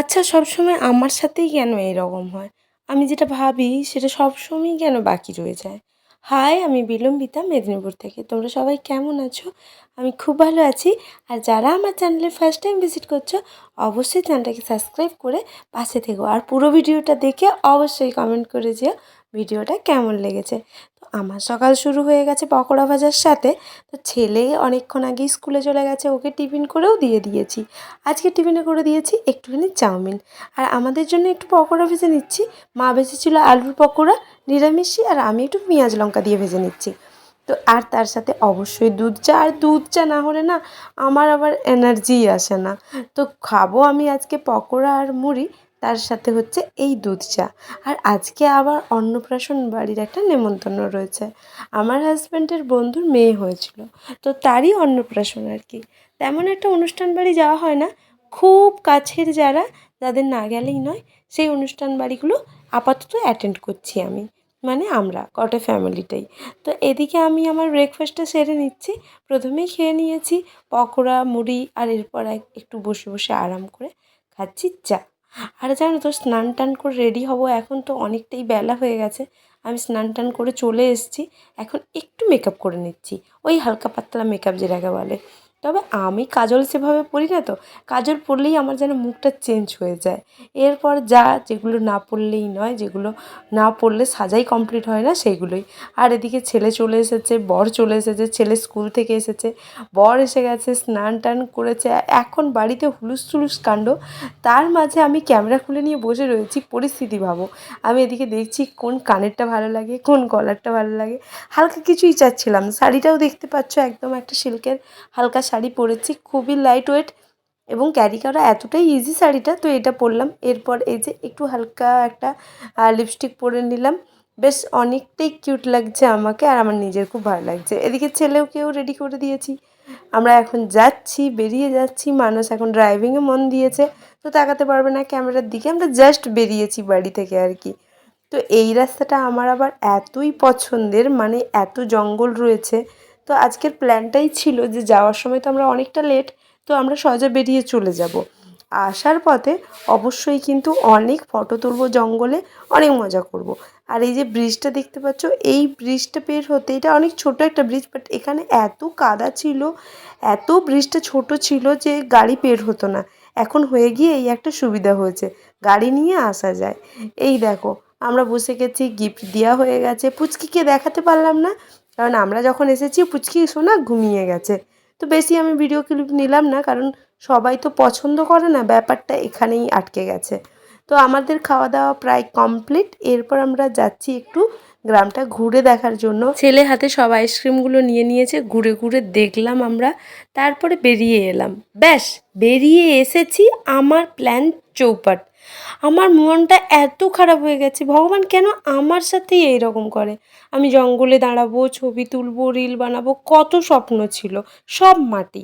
আচ্ছা সবসময় আমার সাথেই কেন এরকম হয়? আমি যেটা ভাবি, সেটা সবসময়ই কেন বাকি রয়ে যায়? হাই, আমি বিলম্বিতা, মেদিনীপুর থেকে। তোমরা সবাই কেমন আছো? আমি খুব ভালো আছি। আর যারা আমার চ্যানেলে ফার্স্ট টাইম ভিজিট করছ, অবশ্যই চ্যানেলটাকে সাবস্ক্রাইব করে পাশে থেকো। আর পুরো ভিডিওটা দেখে অবশ্যই কমেন্ট করে যেও। ভিডিওটা কেমন লেগেছে? তো আমার সকাল শুরু হয়ে গেছে পকোড়া ভাজার সাথে। তো ছেলে অনেকক্ষণ আগেই স্কুলে চলে গেছে, ওকে টিফিন করেও দিয়ে দিয়েছি। আজকে টিফিনে করে দিয়েছি একটুখানি চাউমিন। আর আমাদের জন্য একটু পকোড়া ভেজে নিচ্ছি। মা ভেজেছিল আলুর পকোড়া নিরামিষি আর আমি একটু পেঁয়াজ লঙ্কা দিয়ে ভেজে নিচ্ছি। তো আর তার সাথে অবশ্যই দুধ চা। আর দুধ চা না হলে না আমার আবার এনার্জিই আসে না। তো খাব আমি আজকে পকোড়া আর মুড়ি, তার সাথে হচ্ছে এই দুধ চা। আর আজকে আবার অন্নপ্রাশন বাড়ির একটা নেমন্তন্ন রয়েছে। আমার হাজব্যান্ডের বন্ধুর মেয়ে হয়েছিল, তো তারই অন্নপ্রাশন আর কি। তেমন একটা অনুষ্ঠান বাড়ি যাওয়া হয় না। খুব কাছের যারা, যাদের না গেলেই নয়, সেই অনুষ্ঠান বাড়িগুলো আপাতত অ্যাটেন্ড করছি আমি। মানে আমরা, কটা ফ্যামিলিটাই তো এদিকে আমি আমার ব্রেকফাস্টটা সেরে নিচ্ছি। প্রথমেই খেয়ে নিয়েছি পকোড়া, মুড়ি আর এরপর এক- একটু বসে বসে আরাম করে খাচ্ছি চা। আর জানো তো, স্নান টান করে রেডি হব এখন তো অনেকটাই বেলা হয়ে গেছে। আমি স্নান টান করে চলে এসেছি। এখন একটু মেকআপ করে নিচ্ছি। ওই হালকা পাতলা মেকআপ যেটাকে বলে। তবে আমি কাজল সেভাবে পরি না তো, কাজল পরলেই আমার যেন মুখটা চেঞ্জ হয়ে যায়। এরপর যা, যেগুলো না পরলেই নয়, যেগুলো না পরলে সাজাই কমপ্লিট হয় না, সেইগুলোই। আর এদিকে ছেলে চলে এসেছে, বর চলে এসেছে, ছেলে স্কুল থেকে এসেছে, বর এসে গেছে, স্নান টান করেছে। এখন বাড়িতে হুলুস তুলুস কাণ্ড, তার মাঝে আমি ক্যামেরা খুলে নিয়ে বসে রয়েছি, পরিস্থিতি ভাবো। আমি এদিকে দেখছি কোন কানেরটা ভালো লাগে, কোন গলারটা ভালো লাগে। হালকা কিছুই চাচ্ছিলাম শাড়িটাও দেখতে পাচ্ছ, একদম একটা সিল্কের হালকা শাড়ি পরেছি, খুবই লাইট ওয়েট এবং ক্যারি করা এতটাই ইজি শাড়িটা, তো এটা পরলাম। এরপর এই যে একটু হালকা একটা লিপস্টিক পরে নিলাম। বেশ অনেকটাই কিউট লাগছে আমাকে আর আমার নিজের খুব ভালো লাগছে। এদিকে ছেলেওকেও রেডি করে দিয়েছি। আমরা এখন যাচ্ছি, বেরিয়ে যাচ্ছি। মানুষ এখন ড্রাইভিংয়ে মন দিয়েছে, তো তাকাতে পারবে না ক্যামেরার দিকে। আমরা জাস্ট বেরিয়েছি বাড়ি থেকে আর কি। তো এই রাস্তাটা আমার আবার এতই পছন্দের মানে এত জঙ্গল রয়েছে তো আজকের প্ল্যানটাই ছিল যে যাওয়ার সময় তো আমরা অনেকটা লেট তো আমরা সহজে বেরিয়ে চলে যাব। আসার পথে অবশ্যই কিন্তু অনেক ফটো তুলবো জঙ্গলে, অনেক মজা করব। আর এই যে ব্রিজটা দেখতে পাচ্ছ, এই ব্রিজটা পের হতে, এটা অনেক ছোট একটা ব্রিজ বাট এখানে এত কাদা ছিল, এত ব্রিজটা ছোট ছিল যে গাড়ি পের হতো না। এখন হয়ে গিয়ে এই একটা সুবিধা হয়েছে, গাড়ি নিয়ে আসা যায়। এই দেখো, আমরা বসে গেছি গিফট দেওয়া হয়ে গেছে। পুচকিকে দেখাতে পারলাম না কারণ আমরা যখন এসেছি, পুচকি সোনা ঘুমিয়ে গেছে। তো বেশি আমি ভিডিও ক্লিপ নিলাম না, কারণ সবাই তো পছন্দ করে না, ব্যাপারটা এখানেই আটকে গেছে। তো আমাদের খাওয়া দাওয়া প্রায় কমপ্লিট এরপর আমরা যাচ্ছি একটু গ্রামটা ঘুরে দেখার জন্য। ছেলে হাতে সব আইসক্রিমগুলো নিয়ে নিয়েছে, ঘুরে ঘুরে দেখলাম আমরা, তারপরে বেরিয়ে এলাম। ব্যাস, বেরিয়ে এসেছি আমার প্ল্যান চৌপাট। আমার মনটা এত খারাপ হয়ে গেছে, ভগবান কেন আমার সাথেই এইরকম করে? আমি জঙ্গলে দাঁড়াবো, ছবি তুলবো রিল বানাবো, কত স্বপ্ন ছিল, সব মাটি।